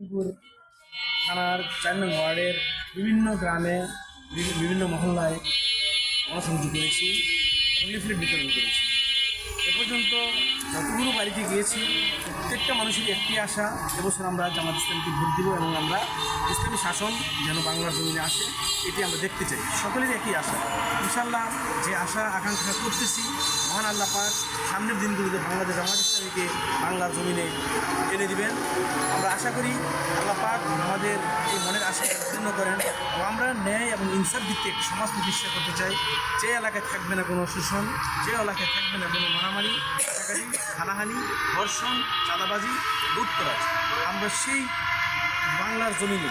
লক্ষ্মীপুর থানার চার নং ওয়ার্ডের বিভিন্ন গ্রামে বিভি- বিভিন্ন মহল্লায় গণসংযোগ করেছি লিফলেট বিতরণ করেছি। এ পর্যন্ত যতগুলো বাড়িতে গিয়েছি, প্রত্যেকটা মানুষের একটি আশা এবছর আমরা জামাত ইসলামকে ভোট দিব এবং আমরা ইসলামী শাসন যেন বাংলার জমিনে আসে, এটি আমরা দেখতে চাই। সকলের একই আশা। ইনশাল্লাহ যে আশা, আকাঙ্ক্ষা করতেছি, মহান আল্লাহ পাক সামনের দিনগুলোতে বাংলাদেশ জামাত ইসলামীকে বাংলার জমিনে এনে দিবেন। আশা করি আল্লাহ পাক আমাদের এই মনের আশা পূর্ণ করেন আমরা ন্যায় এবং ইনসাফ ভিত্তিক সমাজ প্রতিষ্ঠা করতে চাই। যে এলাকায় থাকবে না কোনো শোষণ, যে এলাকায় থাকবে না কোনো মারামারি ডাকাতি হানাহানি, ধর্ষণ, চাঁদাবাজি, লুটতরাজ, আমরা সেই বাংলার জমিনে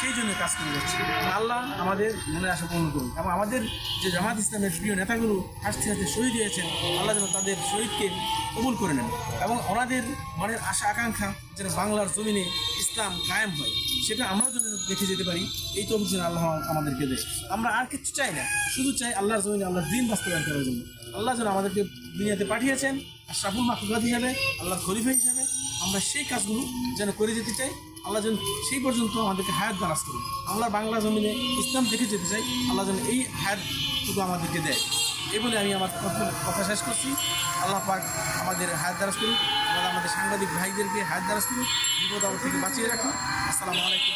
সেই জন্য কাজ করে যাচ্ছি। আল্লাহ আমাদের মনে আশা পূর্ণ করুন এবং আমাদের যে জামাত ইসলামের প্রিয় নেতাগুলো হাসতে হাসতে শহীদ হয়েছেন, আল্লাহ যেন তাদের শহীদকে কবুল করে নেন এবং ওনাদের মনের আশা, আকাঙ্ক্ষা যেন বাংলার জমিনে ইসলাম কায়েম হয়, সেটা আমরা যেন দেখে যেতে পারি, এই তো যেন আল্লাহ আমাদেরকে দেয়। আমরা আর কিছু চাই না, শুধু চাই আল্লাহর জমিনে আল্লাহর দিন বাস্তবায়ন করার জন্য। আল্লাহ যেন আমাদেরকে দুনিয়াতে পাঠিয়েছেন আর সাফুল মাকুবাদ হিসাবে আল্লাহর খলিফা হিসাবে। আমরা সেই কাজগুলো যেন করে যেতে চাই, আল্লাহ যেন সেই পর্যন্ত আমাদেরকে হায়াত দারাজ করুন আমরা বাংলা জমিনে ইসলাম দেখে যেতে চাই, আল্লাহ যেন এই হায়াতটুকু আমাদেরকে দেয়। এই বলে আমি আমার কথা- শেষ করছি। আল্লাহ পাক আমাদের হায়াত দারাজ করুন আমাদের আমাদের সাংবাদিক ভাইদেরকে হায়াত দারাজ করুন বিপদ থেকে বাঁচিয়ে রাখুন আসসালামু আলাইকুম